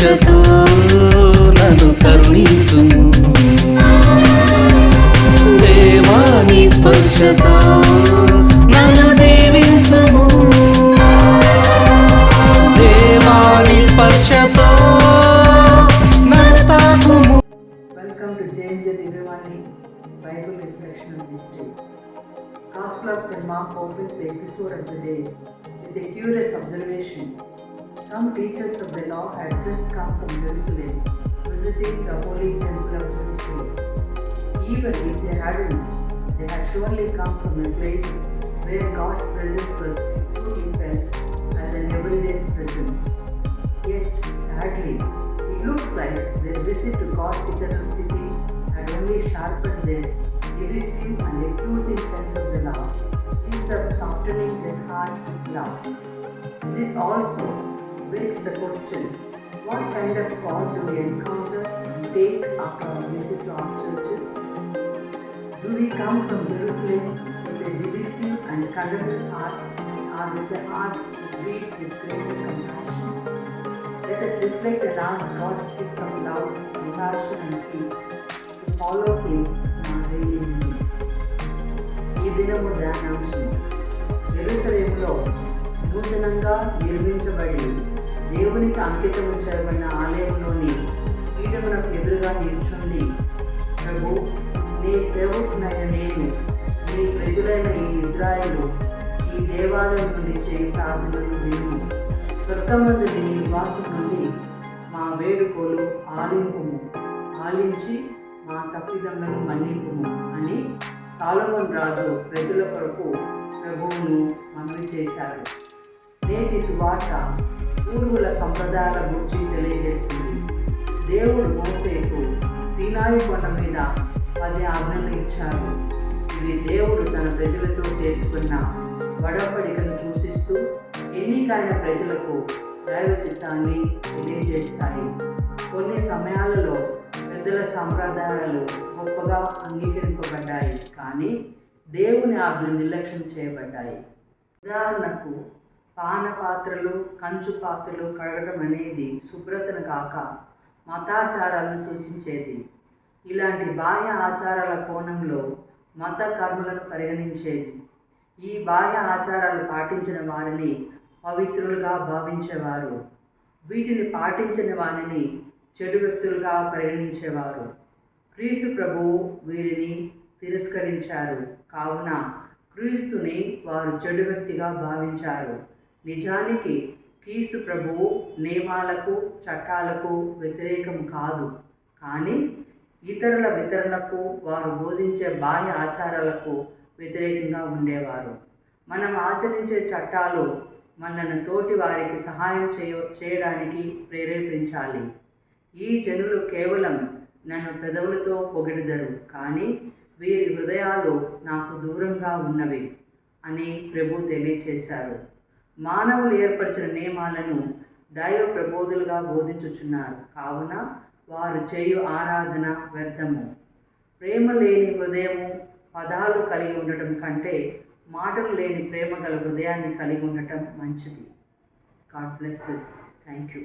స్పర్శతో నన్ను కరుణించుము దేవాని స్పర్శతో నన్ను దీవించుము దేవాని స్పర్శతో నన్ను తాకుము Welcome to James J. Divavani Bible Reflection of this day. Gospel of St. Mark opens the episode of the day with a curious observation. Some teachers of the law had just come from Jerusalem, visiting the holy temple of Jerusalem. Even if they hadn't, they had surely come from a place where God's presence was truly felt as an everyday presence. Yet, sadly, it looks like their visit to God's eternal city had only sharpened their divisive and accusing sense of the law instead of softening their heart with love. This also begs the question what kind of God do we encounter and take after our visit to our churches? Do we come from Jerusalem with a divisive and condemned heart or with a heart that beats with great compassion? Let us reflect and ask God's gift of love, compassion, and peace to follow Him in our daily living. ఈ దినము ధ్యానాంశం ఎరుసలేములో నూతనంగా నిర్మించబడి దేవునికి అంకితము చేయబడిన ఆలయంలోని పీఠమునకు ఎదురుగా నిల్చుండి ప్రభు నీ సేవకునైన నేను నీ ప్రజలైన ఈ ఇజ్రాయిలు ఈ దేవాలయం నుండి చేయి ప్రార్థనలు విను. స్వర్గమందు నీ నివాసం నుండి మా వేడుకోలు ఆలింపుము. ఆలించి మా తప్పిదములను మన్నింపుము అని సాలమన్ రాజు ప్రజల కొరకు ప్రభువును మనవి చేశారు నేటి సువార్త పూర్వుల సంప్రదాయాల గురించి తెలియజేస్తుంది. దేవుడు మోసేకు సీనాయి కొండ మీద పది ఆజ్ఞలు ఇచ్చారు. ఇవి దేవుడు తన ప్రజలతో చేసుకున్న వడపడికను సూచిస్తూ ఎన్నికైన ప్రజలకు దైవ చిత్తాన్ని తెలియజేస్తాయి. కొన్ని సమయాలలో పెద్దల సంప్రదాయాలు గొప్పగా అంగీకరింపబడ్డాయి కానీ దేవుని ఆజ్ఞ నిర్లక్ష్యం చేయబడ్డాయి. ఉదాహరణకు పాన పాత్రలు కంచు పాత్రలు కడగడం అనేది శుభ్రతను కాక మతాచారాలను సూచించేది. ఇలాంటి బాహ్య ఆచారాల కోణంలో మత కర్మలను పరిగణించేది. ఈ బాహ్య ఆచారాలు పాటించిన వారిని పవిత్రులుగా భావించేవారు. వీటిని పాటించిన వారిని చెడు వ్యక్తులుగా పరిగణించేవారు. క్రీస్తు ప్రభువు వీరిని తిరస్కరించారు. కావున క్రీస్తుని వారు చెడు వ్యక్తిగా భావించారు. నిజానికి కీసు ప్రభువు నియమాలకు చట్టాలకు వ్యతిరేకం కాదు. కానీ ఇతరుల వితరణకు వారు బోధించే బాహ్య ఆచారాలకు వ్యతిరేకంగా ఉండేవారు. మనం ఆచరించే చట్టాలు మనను తోటి వారికి సహాయం చేయ చేయడానికి ప్రేరేపించాలి. ఈ జనులు కేవలం నన్ను పెదవులతో పొగిడదరు కానీ వీరి హృదయాలు నాకు దూరంగా ఉన్నవి అని ప్రభు తెలియచేశారు. మానవులు ఏర్పరిచిన నియమాలను దైవ ప్రబోధులుగా బోధించుచున్నారు. కావున వారు చేయు ఆరాధన వ్యర్థము. ప్రేమ లేని హృదయము పదాలు కలిగి ఉండటం కంటే మాటలు లేని ప్రేమ గల హృదయాన్ని కలిగి ఉండటం మంచిది. God blesses thank you